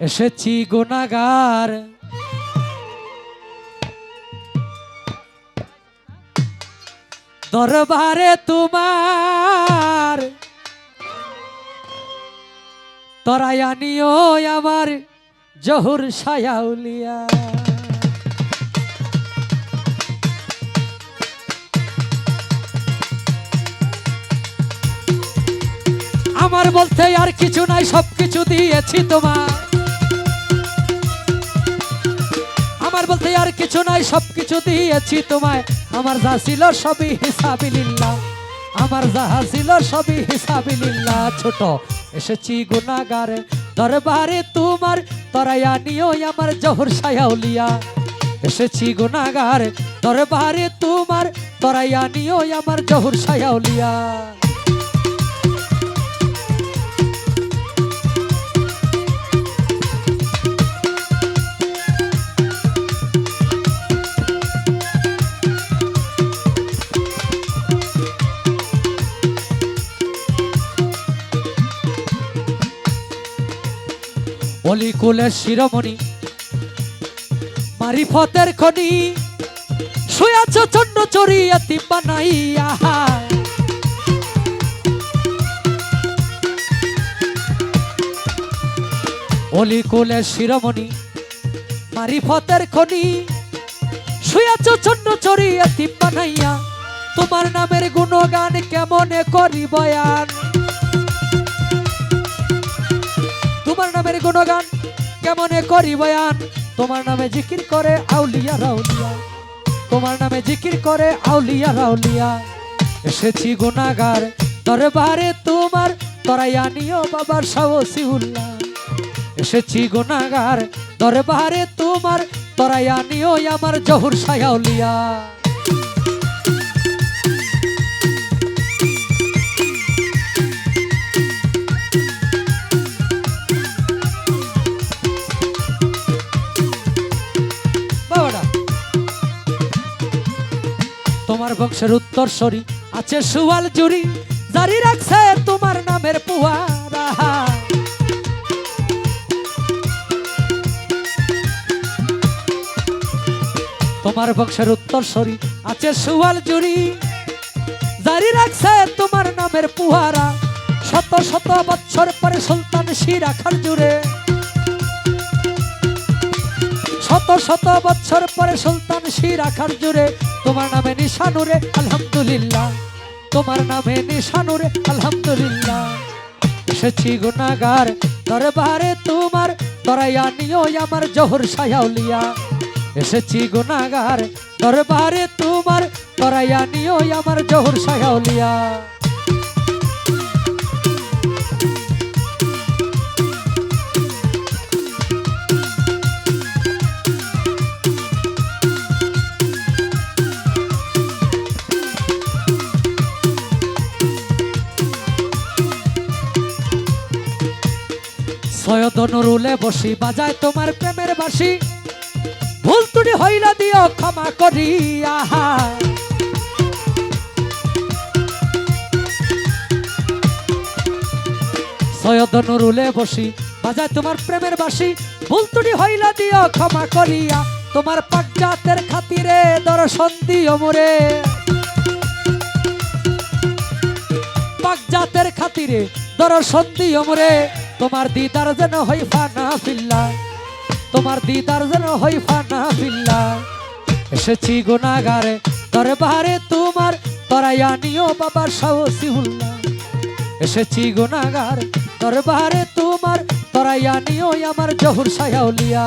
এসেছি গুনাগার দরবারে তোমার। তরাই আনিও আমার জহুর সায়াউলিয়া। আমার বলতে আর কিছু নাই সব কিছু দিয়েছি তোমার বলতে আর কিছু নাই সব কিছু দিয়েছি তোমায়। আমার যা ছিল সবই হিসাবিল্লাহ আমার যাহা ছিল সবই হিসাবিল্লাহ ছোট, এসেছি গুনাগারে দরবারে তোমার তরাইয়া নিও আমার জহর সায়াউলিয়া। এসেছি গুনাগারে দরবারে তোমার তরাইয়া নিও আমার জহর সায়াউলিয়া। অলিকুলের শিরোমণি মারিফতের খনি, শুয়াছ চন্ড চড়িয়া তিম্বা নাই, আহা। অলিকুলের শিরোমণি মারিফতের খনি, শুয়াছ চন্ড চড়িয়া তিম্বা নাইয়া, তোমার নামের গুণগান কেমনে করি বয়ান গুণগান, কেমনে করি বয়ান? তোমার নামে জিকির করে আউলিয়া রাউলিয়া। তোমার নামে জিকির করে আউলিয়া রাউলিয়া। এসেছি গুনাগার দরবারে তোমার, তরাইয়া নিও বাবার সাহসী উল্লাহ এসেছি গুনাগার দরবারে তোমার, তরাইয়া নিও আমার জহুর সায়াউলিয়া তোমার বংশের উত্তরসরি আছে সুয়াল জুরি, জারি রাখছে তোমার নামের পুয়ারা। তোমার বংশের উত্তরসরি আছে সুয়াল জুরি, জারি রাখছে তোমার নামের পুহারা শত শত বছর পরে সুলতান শিরাখার জুড়ে। শত শত বছর পরে সুলতান শিরাখার জুড়ে। তোমার নামে নিশানুরে আলহামদুলিল্লাহ। তোমার নামে নিশানুরে আলহামদুলিল্লাহ। এসেছি গুনাগার দরবারে তোমার তরাইয়া নিও আমার জহর সায়াউলিয়া। এসেছি গুনাগার দরবারে তোমার তরাইয়া নিও আমার জহর সায়াউলিয়া। সৈয়দ নুরুলে বসি, বাজায় তোমার প্রেমের বাসি ভুল তুড়ি হইলা দিও ক্ষমা করি, আহা। সৈয়দ নুরুলে বসি, বাজায় তোমার প্রেমের বাসি ভুল তুড়ি হইলা দিও ক্ষমা করিয়া তোমার পাকজাতের খাতিরে দর্শন দিও মোরে। পাকজাতের খাতিরে দর্শন দিও মোরে। তোমার দিদার যেন হই ফানা ফিল্লা, তোমার দিদার যেন হই ফানা ফিল্লা। এসেছি গুনাগারে দরবারে তোমার তরাইয়া নিও বাবার সাহসী হুল্লা। এসেছি তরে দরবারে তোমার তরাইয়া নিও আমার জহুর সায়াউলিয়া